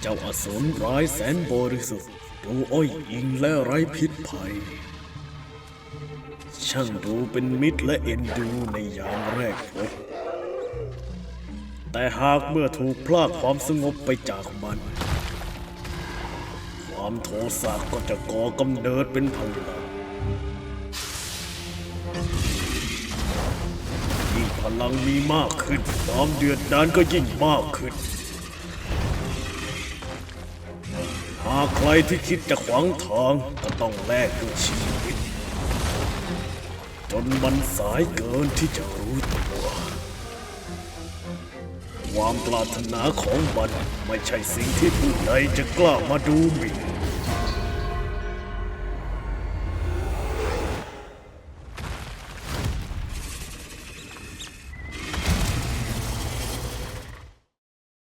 เจ้าอสูรร้ายแสนบริสุทธิ์ดูอ้อยอิงและไร้พิษภัย ช่างดูเป็นมิตรและเอ็นดูในยามแรกพบแต่หากเมื่อถูกพลากความสงบไปจากมัน ความโทสะก็จะก่อกำเนิดเป็นพลังยิ่งพลังมีมากขึ้น ความเดือดดานก็ยิ่งมากขึ้นากใครที่คิดจะขวางทางก็ต้องแลกด้วยชีวิต จนมันสายเกินที่จะรู้ตัวความปรารถนาของมันไม่ใช่สิ่งที่ผู้ใดจะกล้ามาดูหมิ่น